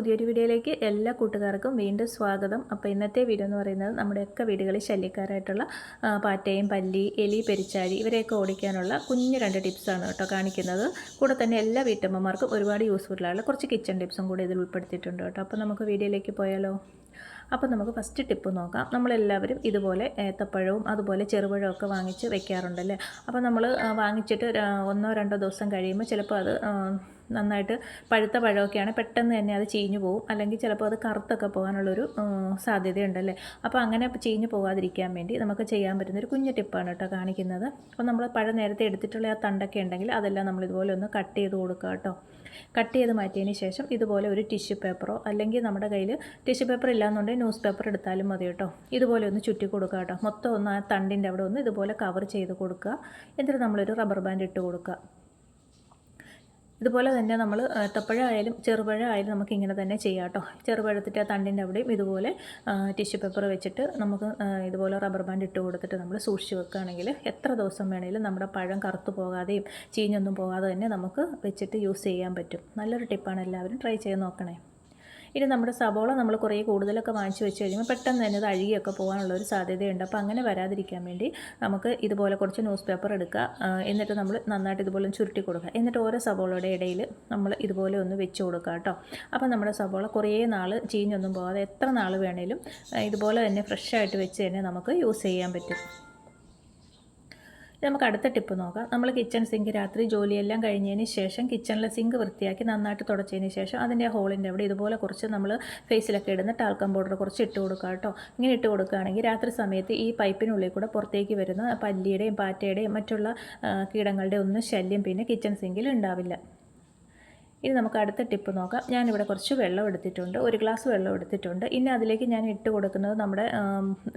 പുതിയൊരു വീഡിയോയിലേക്ക് എല്ലാ കൂട്ടുകാർക്കും വീണ്ടും സ്വാഗതം. അപ്പോൾ ഇന്നത്തെ വീഡിയോ എന്ന് പറയുന്നത് നമ്മുടെയൊക്കെ വീടുകളിൽ ശല്യക്കാരായിട്ടുള്ള പാറ്റയും പല്ലി എലി പെരിച്ചാഴി ഇവരെയൊക്കെ ഓടിക്കാനുള്ള കുഞ്ഞു രണ്ട് ടിപ്സാണ് കേട്ടോ കാണിക്കുന്നത്. കൂടെ തന്നെ എല്ലാ വീട്ടമ്മമാർക്കും ഒരുപാട് യൂസ്ഫുള്ളായുള്ള കുറച്ച് കിച്ചൺ ടിപ്സും കൂടി ഇതിൽ ഉൾപ്പെടുത്തിയിട്ടുണ്ട് കേട്ടോ. അപ്പോൾ നമുക്ക് വീഡിയോയിലേക്ക് പോയാലോ? അപ്പോൾ നമുക്ക് ഫസ്റ്റ് ടിപ്പ് നോക്കാം. നമ്മളെല്ലാവരും ഇതുപോലെ ഏത്തപ്പഴവും അതുപോലെ ചെറുപഴവും ഒക്കെ വാങ്ങിച്ച് വെക്കാറുണ്ടല്ലേ? അപ്പോൾ നമ്മൾ വാങ്ങിച്ചിട്ട് ഒന്നോ രണ്ടോ ദിവസം കഴിയുമ്പോൾ ചിലപ്പോൾ അത് നന്നായിട്ട് പഴുത്ത പഴമൊക്കെയാണ് പെട്ടെന്ന് തന്നെ അത് ചീഞ്ഞു പോകും അല്ലെങ്കിൽ ചിലപ്പോൾ അത് കറുത്തൊക്കെ പോകാനുള്ളൊരു സാധ്യതയുണ്ടല്ലേ? അപ്പോൾ അങ്ങനെ ചീഞ്ഞു പോകാതിരിക്കാൻ വേണ്ടി നമുക്ക് ചെയ്യാൻ പറ്റുന്ന ഒരു കുഞ്ഞു ടിപ്പാണ് കേട്ടോ കാണിക്കുന്നത്. അപ്പോൾ നമ്മൾ പഴം നേരത്തെ എടുത്തിട്ടുള്ള ആ തണ്ടൊക്കെ ഉണ്ടെങ്കിൽ അതെല്ലാം നമ്മൾ ഇതുപോലെ ഒന്ന് കട്ട് ചെയ്ത് കൊടുക്കുക കേട്ടോ. കട്ട് ചെയ്ത് മാറ്റിയതിന് ശേഷം ഇതുപോലെ ഒരു ടിഷ്യൂ പേപ്പറോ അല്ലെങ്കിൽ നമ്മുടെ കയ്യിൽ ടിഷ്യൂ പേപ്പർ ഇല്ലാന്നുണ്ടെങ്കിൽ ന്യൂസ് പേപ്പർ എടുത്താലും മതി കേട്ടോ. ഇതുപോലെ ഒന്ന് ചുറ്റി കൊടുക്കുക കേട്ടോ. മൊത്തം ഒന്ന് ആ തണ്ടിന്റെ അവിടെ ഒന്ന് ഇതുപോലെ കവർ ചെയ്ത് കൊടുക്കുക. എന്നിട്ട് നമ്മളൊരു റബ്ബർ ബാൻഡ് ഇട്ട് കൊടുക്കുക. ഇതുപോലെ തന്നെ നമ്മൾ ഏത്തപ്പഴം ആയാലും ചെറുപഴം ആയാലും നമുക്ക് ഇങ്ങനെ തന്നെ ചെയ്യാം കേട്ടോ. ചെറുപഴത്തിന്റെ തണ്ടിന്റെ അവിടെയും ഇതുപോലെ ടിഷ്യൂ പേപ്പർ വെച്ചിട്ട് നമുക്ക് ഇതുപോലെ റബ്ബർ ബാൻഡ് ഇട്ട് കൊടുത്തിട്ട് നമ്മൾ സൂക്ഷിച്ച് വെക്കുകയാണെങ്കിൽ എത്ര ദിവസം വേണമെങ്കിലും നമ്മുടെ പഴം കറുത്തു പോകാതെയും ചീഞ്ഞൊന്നും പോകാതെ തന്നെ നമുക്ക് വെച്ചിട്ട് യൂസ് ചെയ്യാൻ പറ്റും. നല്ലൊരു ടിപ്പാണ് എല്ലാവരും ട്രൈ ചെയ്ത് നോക്കണേ. ഇനി നമ്മുടെ സവോള നമ്മൾ കുറേ കൂടുതലൊക്കെ വാങ്ങിച്ച് വെച്ച് കഴിയുമ്പോൾ പെട്ടെന്ന് തന്നെ അത് അഴുകിയൊക്കെ പോകാനുള്ള ഒരു സാധ്യതയുണ്ട്. അപ്പോൾ അങ്ങനെ വരാതിരിക്കാൻ വേണ്ടി നമുക്ക് ഇതുപോലെ കുറച്ച് ന്യൂസ് പേപ്പർ എടുക്കുക. എന്നിട്ട് നമ്മൾ നന്നായിട്ട് ഇതുപോലെ ചുരുട്ടി കൊടുക്കുക. എന്നിട്ട് ഓരോ സവോളയുടെ ഇടയിൽ നമ്മൾ ഇതുപോലെ ഒന്ന് വെച്ച് കൊടുക്കുക കേട്ടോ. അപ്പോൾ നമ്മുടെ സവോള കുറേ നാൾ ചീഞ്ഞൊന്നും പോകാതെ എത്ര നാൾ വേണേലും ഇതുപോലെ തന്നെ ഫ്രഷായിട്ട് വെച്ച് തന്നെ നമുക്ക് യൂസ് ചെയ്യാൻ പറ്റും. നമുക്ക് അടുത്ത ടിപ്പ് നോക്കാം. നമ്മൾ കിച്ചൺ സിങ്ക് രാത്രി ജോലിയെല്ലാം കഴിഞ്ഞതിന് ശേഷം കിച്ചണിലെ സിങ്ക് വൃത്തിയാക്കി നന്നായിട്ട് തുടച്ചതിന് ശേഷം അതിന്റെ ഹോളിന്റെ അവിടെ ഇതുപോലെ കുറച്ച് നമ്മൾ ഫേസിലൊക്കെ ഇടുന്ന ടാൽക്കം പൗഡർ കുറച്ച് ഇട്ട് കൊടുക്കുക കേട്ടോ. ഇങ്ങനെ ഇട്ട് കൊടുക്കുകയാണെങ്കിൽ രാത്രി സമയത്ത് ഈ പൈപ്പിനുള്ളിൽ കൂടെ പുറത്തേക്ക് വരുന്ന പല്ലിയുടെയും പാറ്റയുടെയും മറ്റുള്ള കീടങ്ങളുടെ ഒന്നും ശല്യം പിന്നെ കിച്ചൺ സിങ്കിൽ ഉണ്ടാവില്ല. ഇനി നമുക്ക് അടുത്ത ടിപ്പ് നോക്കാം. ഞാനിവിടെ കുറച്ച് വെള്ളം എടുത്തിട്ടുണ്ട്. ഒരു ഗ്ലാസ് വെള്ളം എടുത്തിട്ടുണ്ട്. ഇനി അതിലേക്ക് ഞാൻ ഇട്ട് കൊടുക്കുന്നത് നമ്മുടെ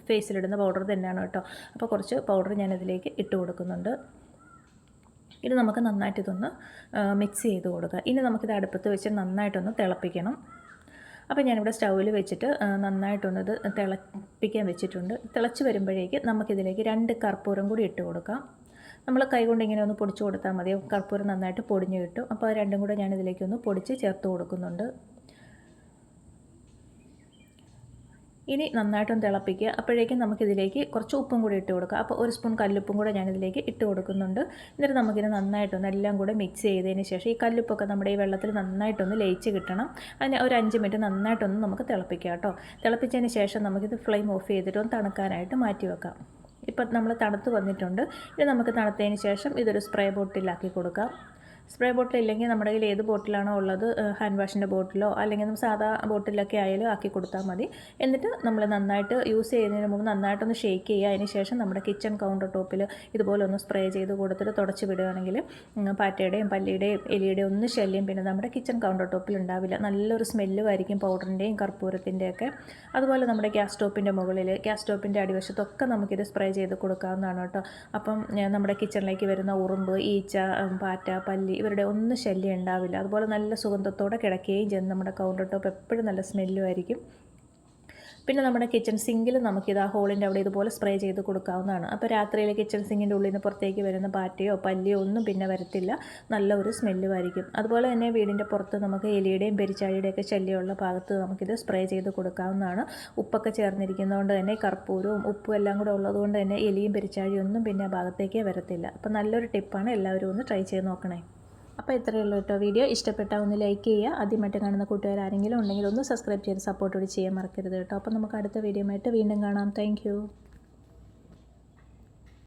ഫേസിലിടുന്ന പൗഡർ തന്നെയാണ് കേട്ടോ. അപ്പോൾ കുറച്ച് പൗഡർ ഞാൻ ഇതിലേക്ക് ഇട്ട് കൊടുക്കുന്നുണ്ട്. ഇത് നമുക്ക് നന്നായിട്ട് ഇതൊന്ന് മിക്സ് ചെയ്ത് കൊടുക്കുക. ഇനി നമുക്കിത് അടുപ്പത്ത് വെച്ച് നന്നായിട്ടൊന്ന് തിളപ്പിക്കണം. അപ്പോൾ ഞാനിവിടെ സ്റ്റൗവിൽ വെച്ചിട്ട് നന്നായിട്ടൊന്നത് നന്നായിട്ടൊന്ന് തിളപ്പിക്കാൻ വെച്ചിട്ടുണ്ട്. തിളച്ച് വരുമ്പോഴേക്ക് നമുക്കിതിലേക്ക് രണ്ട് കർപ്പൂരം കൂടി ഇട്ട് കൊടുക്കാം. നമ്മൾ കൈകൊണ്ട് ഇങ്ങനെ ഒന്ന് പൊടിച്ച് കൊടുത്താൽ മതി. കർപ്പൂരം നന്നായിട്ട് പൊടിഞ്ഞു കിട്ടും. അപ്പോൾ രണ്ടും കൂടെ ഞാൻ ഇതിലേക്ക് ഒന്ന് പൊടിച്ച് ചേർത്ത് കൊടുക്കുന്നുണ്ട്. ഇനി നന്നായിട്ടൊന്ന് തിളപ്പിക്കുക. അപ്പോഴേക്കും നമുക്കിതിലേക്ക് കുറച്ച് ഉപ്പും കൂടി ഇട്ട് കൊടുക്കുക. അപ്പോൾ ഒരു സ്പൂൺ കല്ലുപ്പും കൂടെ ഞാനിതിലേക്ക് ഇട്ട് കൊടുക്കുന്നുണ്ട്. എന്നിട്ട് നമുക്കിത് നന്നായിട്ടൊന്ന് എല്ലാം കൂടെ മിക്സ് ചെയ്തതിന് ശേഷം ഈ കല്ലുപ്പൊക്കെ നമ്മുടെ ഈ വെള്ളത്തിൽ നന്നായിട്ടൊന്ന് ലയിച്ച് കിട്ടണം. അതിന് ഒരു അഞ്ച് മിനിറ്റ് നന്നായിട്ടൊന്ന് നമുക്ക് തിളപ്പിക്കാം കേട്ടോ. തിളപ്പിച്ചതിന് ശേഷം നമുക്കിത് ഫ്ലെയിം ഓഫ് ചെയ്തിട്ടൊന്ന് തണുക്കാനായിട്ട് മാറ്റി വെക്കാം. ഇപ്പം നമ്മൾ തണുത്ത് വന്നിട്ടുണ്ട്. ഇത് നമുക്ക് തണുത്തതിന് ശേഷം ഇതൊരു സ്പ്രേ ബോട്ടിലാക്കി കൊടുക്കാം. സ്പ്രേ ബോട്ടിൽ ഇല്ലെങ്കിൽ നമ്മുടെ കയ്യിൽ ഏത് ബോട്ടിലാണോ ഉള്ളത് ഹാൻഡ് വാഷിന്റെ ബോട്ടിലോ അല്ലെങ്കിൽ നമ്മൾ സാധാ ബോട്ടിലൊക്കെ ആയാലും ആക്കി കൊടുത്താൽ മതി. എന്നിട്ട് നമ്മൾ നന്നായിട്ട് യൂസ് ചെയ്യുന്നതിന് മുമ്പ് നന്നായിട്ടൊന്ന് ഷേക്ക് ചെയ്യുക. അതിന് ശേഷം നമ്മുടെ കിച്ചൺ കൗണ്ടർ ടോപ്പിൽ ഇതുപോലെ ഒന്ന് സ്പ്രേ ചെയ്ത് കൊടുത്തിട്ട് തുടച്ച് വിടുകയാണെങ്കിൽ പാറ്റയുടെയും പല്ലിയുടെയും എലിയുടെയും ഒന്നും ശല്യം പിന്നെ നമ്മുടെ കിച്ചൺ കൗണ്ടർ ടോപ്പിൽ ഉണ്ടാവില്ല. നല്ലൊരു സ്മെല്ലും ആയിരിക്കും പൗഡറിന്റെയും കർപ്പൂരത്തിന്റെയൊക്കെ. അതുപോലെ നമ്മുടെ ഗ്യാസ് സ്റ്റോപ്പിന്റെ മുകളിൽ ഗ്യാസ് സ്റ്റോപ്പിന്റെ അടിവശത്തൊക്കെ നമുക്കിത് സ്പ്രേ ചെയ്ത് കൊടുക്കാവുന്നതാണ് കേട്ടോ. അപ്പം നമ്മുടെ കിച്ചണിലേക്ക് വരുന്ന ഉറുമ്പ് ഈച്ച പാറ്റ പല്ലി ഇവരുടെ ഒന്നും ശല്യം ഉണ്ടാവില്ല. അതുപോലെ നല്ല സുഗന്ധത്തോടെ കിടക്കുകയും ചെയ്യും നമ്മുടെ കൗണ്ടർ ടോപ്പ് എപ്പോഴും നല്ല സ്മെല്ലും ആയിരിക്കും. പിന്നെ നമ്മുടെ കിച്ചൺ സിങ്കിൽ നമുക്കിത് ആ ഹോളിന്റെ അവിടെ ഇതുപോലെ സ്പ്രേ ചെയ്ത് കൊടുക്കാവുന്നതാണ്. അപ്പോൾ രാത്രിയിൽ കിച്ചൺ സിങ്കിന്റെ ഉള്ളിൽ നിന്ന് പുറത്തേക്ക് വരുന്ന പാറ്റയോ പല്ലിയോ ഒന്നും പിന്നെ വരത്തില്ല. നല്ല ഒരു സ്മെല്ലുമായിരിക്കും അതുപോലെ തന്നെ വീടിന്റെ പുറത്ത് നമുക്ക് എലിയുടെയും പെരിച്ചാഴിയുടെയും ഒക്കെ ശല്യമുള്ള ഭാഗത്ത് നമുക്കിത് സ്പ്രേ ചെയ്ത് കൊടുക്കാവുന്നതാണ്. ഉപ്പൊക്കെ ചേർന്നിരിക്കുന്നതുകൊണ്ട് തന്നെ കർപ്പൂരവും ഉപ്പും എല്ലാം കൂടെ ഉള്ളതുകൊണ്ട് തന്നെ എലിയും പെരിച്ചാഴിയും ഒന്നും പിന്നെ ആ ഭാഗത്തേക്കേ വരത്തില്ല. അപ്പോൾ നല്ലൊരു ടിപ്പാണ് എല്ലാവരും ഒന്ന് ട്രൈ ചെയ്ത് നോക്കണേ. അപ്പോൾ ഇത്രയേ ഉള്ളൂ കേട്ടോ വീഡിയോ. ഇഷ്ടപ്പെട്ടാൽ ഒന്ന് ലൈക്ക് ചെയ്യുക. ആദ്യമായിട്ട് കാണുന്ന കൂട്ടുകാർ ആരെങ്കിലും ഉണ്ടെങ്കിൽ ഒന്ന് സബ്സ്ക്രൈബ് ചെയ്ത് സപ്പോർട്ട് കൂടി ചെയ്യാൻ മറക്കരുത് കേട്ടോ. അപ്പോൾ നമുക്ക് അടുത്ത വീഡിയോ ആയിട്ട് വീണ്ടും കാണാം. താങ്ക്